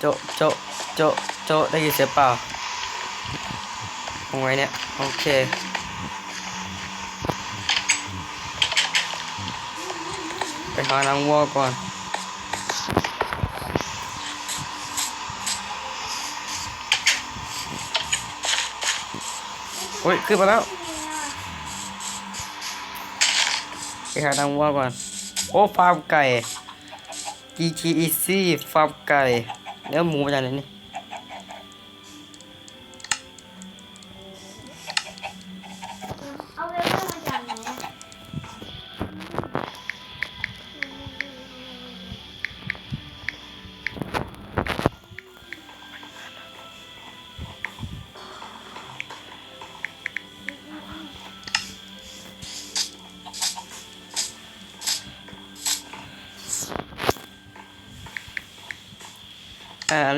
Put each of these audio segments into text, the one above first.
โจะโจะโจะโจะได้ยินเสียงเปล่าตรงไว้เนี่ย โอเค ไปหานางวัวก่อนโอ้ย ขึ้นมาแล้ว ไปหานางวัวก่อน โอ้ ฟาร์มไก่ GT Easy ฟาร์มไก่ แล้วหมูมาจากไหนนี่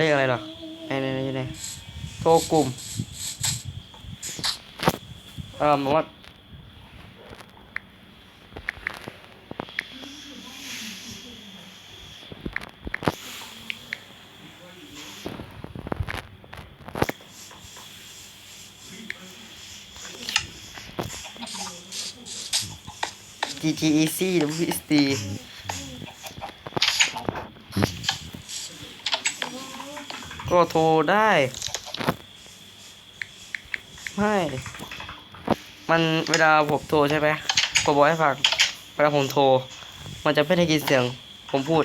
เรียกอะไรหรอไหนไหนไหนไหนโทรกลุ่ม เอ่อหมาว่า GTEC WSD ก็โทรได้ ไม่ มันเวลาผมโทรใช่ไหมผมบอกให้ฟังเวลาผมโทร มันจะไม่ได้ยินเสียง ผมพูด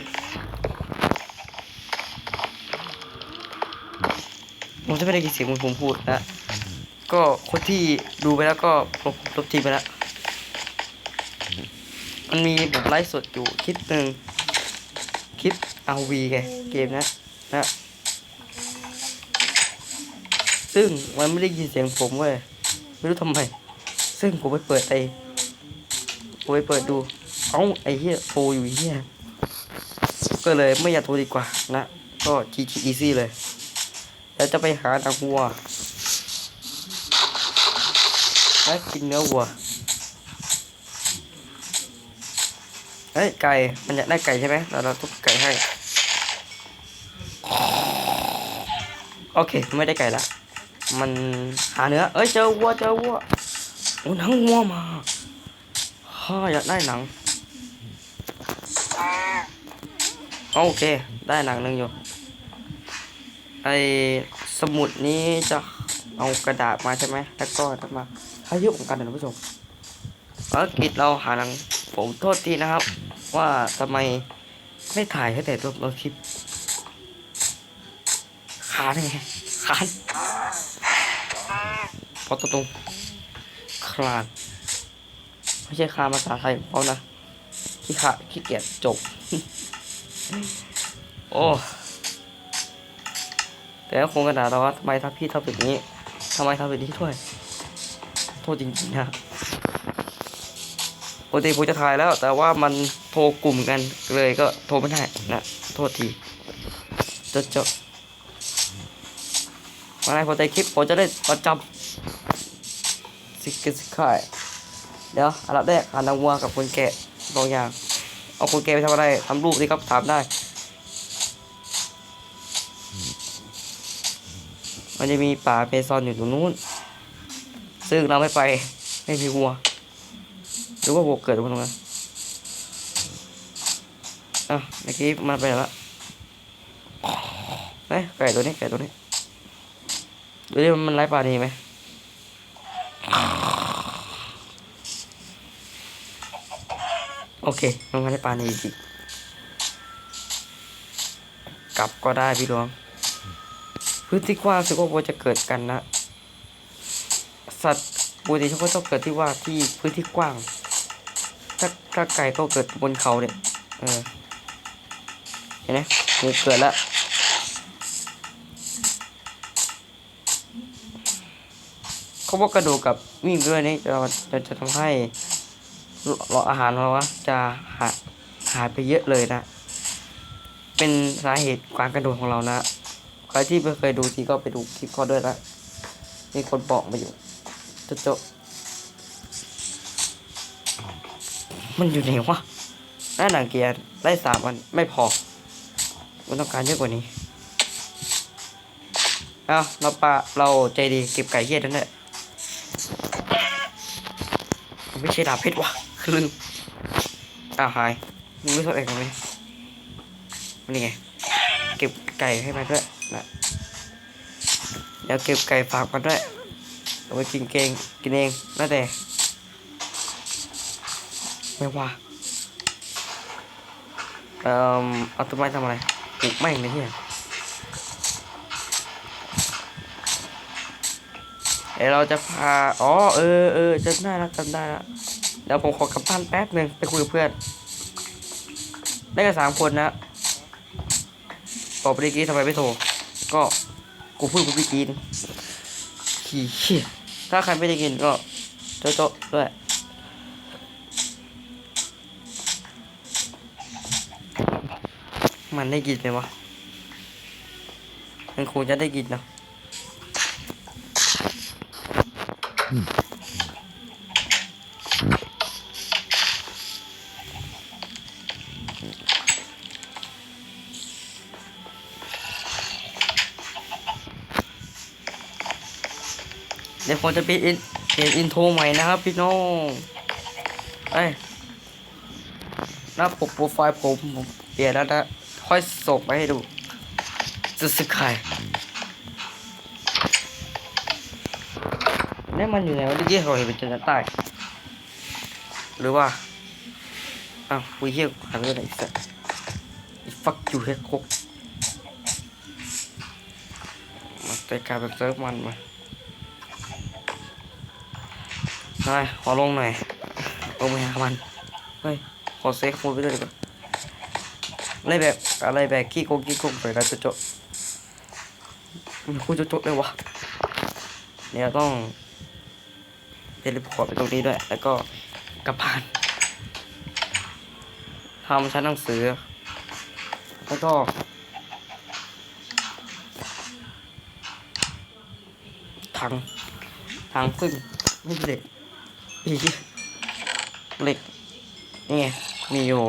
ผมจะไม่ได้ยินเสียงผมพูดนะก็คนที่ดูไปแล้วก็ลบลบทีไปแล้ว มันมีผมไลฟ์สดอยู่คลิปหนึ่งคลิปเอาวีไงเกมนะนะ ซึ่งมันไม่ได้ยินเสียงผมเว้ยไม่รู้ทำไม ซึ่งผมไปเปิดไอผมไปเปิดดู เอ้าไอเหี้ยโทรอยู่เหี้ยก็เลยไม่อยากโทรดีกว่านะ ก็ GG easy เลย แล้วจะไปหานางวัวและกินเนื้อวัวเฮ้ยไก่ มันอยากได้ไก่ใช่ไหมเราเราทุบไก่ให้ โอเค ไม่ได้ไก่ละ มันหาเนื้อ เอ้ยเจอวัวเจอวัวโอ้หนังวัวมาฮ่าอยากได้หนัง โอเค ได้หนังหนึ่งอยู่ ไอสมุดนี้จะเอากระดาษมาใช่ไหมแล้วก็จะมาให้ยุของกันนะท่านผู้ชมภารกิจเราหาหนัง ผมโทษทีนะครับ ว่าทำไมไม่ถ่ายให้แต่ตัวเราคลิปค้านไง ค้านเพราะตรงคลานไม่ใช่คลานภาษาไทยของเขานะขี้ขาขี้เกียจจบ โอ้ แต่ก็คงกระดาษเราว่าทำไมทำพี่ทำแบบนี้ทำไมทำแบบนี้ด้วย โทษจริงๆนะปกติผมจะถ่ายแล้ว แต่ว่ามันโทรกลุ่มกันเลยก็โทรไม่ได้นะ โทษทีจดจะ ดมาในพอใจคลิปผมจะได้ประจำสิกเกสิกายเดี๋ยวอันดับแรกหานางวัวกับคนแกะบางอย่าง เอาคนแกะไปทำอะไรทำรูปสิครับถามได้มันจะมีป่าเมซอนอยู่ตรงนู้น ซึ่งเราไม่ไป ไม่มีวัว หรือว่าวัวเกิดตรงนั้นอะเมื่อกี้มันไปไหนละเอ้ยไก่ตัวนี้ไก่ตัวนี้ ดูดิมันไร้ปลาดีไหมโอเคมันไม่ได้ปลาดีจริงกลับก็ได้พี่หลวงพื้นที่กว้างสึกว่าวัวจะเกิดกันนะ สัตว์ปกติเขาก็ต้องเกิดที่ว่าที่พื้นที่กว้าง ถ้าถ้าไก่ก็เกิดบนเขาเนี่ยเออเห็นไหมหมูเกิดแล้ว เขาบอกกระดูกกับวิ่งด้วยนี่จะจะจะทำให้หลอดอาหารเราวะจะหาหายไปเยอะเลยนะ เป็นสาเหตุการกระโดดของเรานะใครที่ไม่เคยดูทีก็ไปดูคลิปเขาด้วยนะมีคนบอกมาอยู่จะจบมันอยู่ไหนวะได้หนังเกียร์ได้สามวันไม่พอมันต้องการเยอะกว่านี้ เอาเราปลาเราใจดีเก็บไก่เหี้ยนั่นแหละ ไม่ใช่ดาบเพชรวะลืมอ้าวหายมึงไม่สนใจกันไหมนี่ไง เก็บไก่ให้มันด้วยนะเดี๋ยวเก็บไก่ฝากมันด้วยเอาไปกินเองกินเองแล้วแต่ไม่ว่าเอ่อเอาต้นไม้ทำอะไรปลูกไม่งเลยเนี่ย เดี๋ยวเราจะพา อ๋อ เออเออจำได้แล้วจำได้แล้วเดี๋ยวผมขอกลับบ้านแป๊บหนึ่งไปคุยกับเพื่อน ได้กันสามคนนะบอกไปเมื่อกี้ทำไมไม่โทร ก็กูพูดกับพี่กีนขี้เหี้ยถ้าใครไม่ได้กินก็โจ๊ะโจ๊ะด้วยมันได้กินไหมวะ มันคงจะได้กินเนอะ เดี๋ยวผมจะเปลี่ยนอินเปลี่ยนอินโทรใหม่นะครับพี่น้องเอ้ยหน้าปกโปรไฟล์ผมผมเปลี่ยนแล้วนะค่อยส่งไปให้ดูจะสึกใคร นี่มันอยู่ไหนวะเมื่อกี้เราเห็นเป็นจันทร์ใต้ หรือว่า อ้าวคุยเฮี้ยหายไปไหนสักอีฟักอยู่เฮ็ดคุกมาแต่กายเป็นเซิร์ฟมันมาหน่อยขอลงหน่อยลงไปหามัน เฮ้ย ขอเซฟมูดไปด้วยดีกว่าอะไรแบบอะไรแบบขี้โกงขี้โกงไปแล้วจะจบมันพูดจะจบเลยวะเนี่ยต้อง เทเลพอร์ตไปตรงนี้ด้วย แล้วก็กลับบ้านทำชั้นหนังสือ แล้วก็ถังถังซึ่งไม่เหล็กอีเหล็กนี่ไงมีอยู่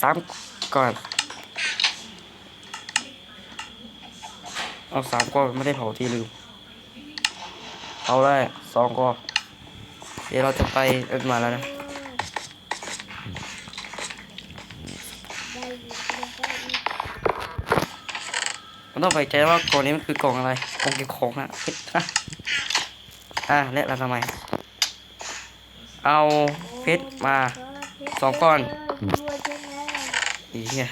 สามก่อนเอาสามก้อนไม่ได้เผาทีลืม เอาได้สองก้อนเดี๋ยวเราจะไปเอ็นมาแล้วนะมันต้องไปใจว่ากล่องนี้มันคือกล่องอะไรกล่องเก็บของอะเพชรอะและเราทำไม เอาเพชรมาสองก้อนอีเหี้ย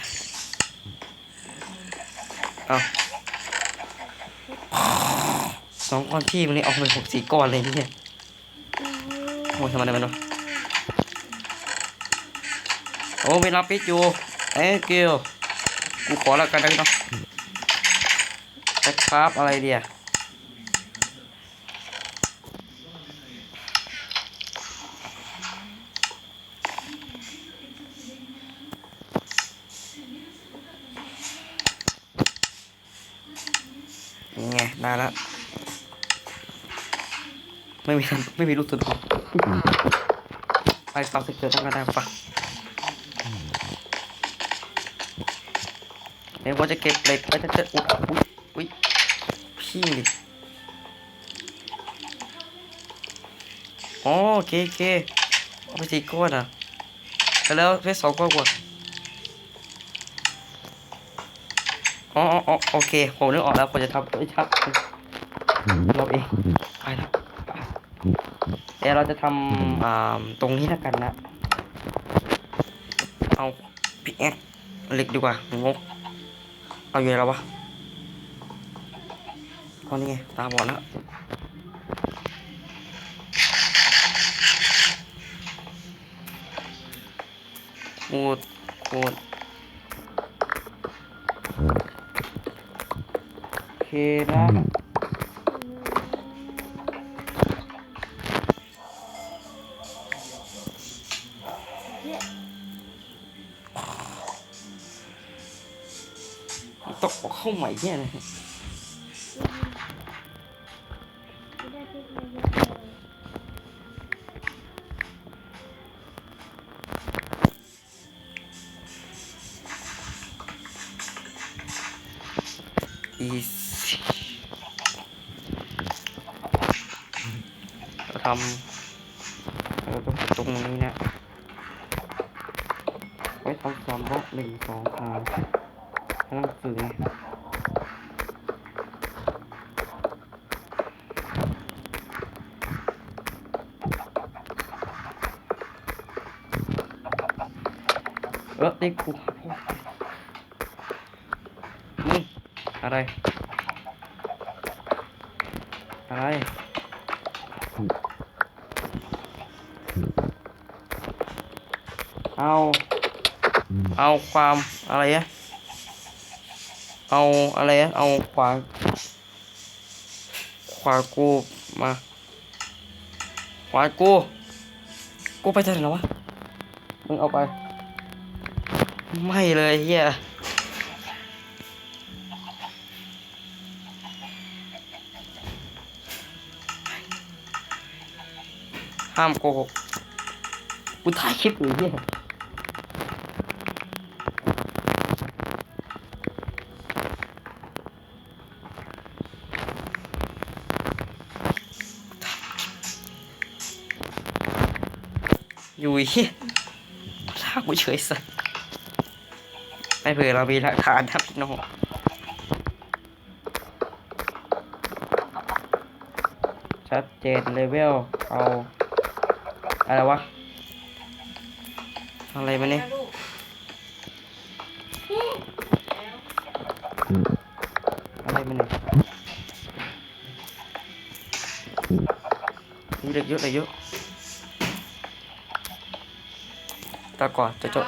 เอา สองก้อนพี่มันนี่ออกเป็นหกสี่ก้อนเลยเนี่ยโอ้ยทำไมได้มันวะโอ้ไม่รับปิดอยู่เอ้เกลกูขอแล้วกันนะพี่น้องจะครับอะไรเดียนี่ไงได้แล้ว ไม่มีไม่มีลูกสุดหรอกไปฟังสิเกิดตั้งกันได้ปะเดี๋ยวว่าจะเก็บเหล็กไปจะจะอุ๊ยอุ๊ยอุ๊ยพี่ดิอ๋อโอเคโอเคเอาไปสี่ก้อนอะแล้วแล้วเพชรสองก้อนกว่าอ๋ออ๋ออ๋อโอเคผมนึกออกแล้วผมจะทำไม่ชัดเราเองไปแล้ว เดี๋ยวเราจะทำอ่าตรงนี้แล้วกันนะ เอาพิกแอคเหล็กดีกว่างกเอาอยู่ไหนแล้ววะตอนนี้ไงตาบอดแล้วขูดขูดโอเคนะ ตกเข้าใหม่เนี่ยนะอีเราทำเราต้องตรงนี้นะไว้ทำสามบล็อกหนึ่งสองสาม ห้หนังสือไงเออติ๊กกูนี่อะไร อะไรเอา เอาความอะไรอะ เอาอะไรอะเอาขวา ขวากูมา ขวากู กูไปทางไหนแล้ววะ มึงเอาไป ไม่เลยเฮียห้ามโกหกกูถ่ายคลิปอยู่เฮีย อยู่เฮียลากกูเฉยสัสไม่เผื่อเรามีหลักฐานครับพี่น้องชัดเจนเลเวลเอาอะไรวะ อะไรมาเนี่ยแล้วลูกอะไรมันเนี่ยมีเด็กเยอะเลยเยอะ ตาก่อนจะจบ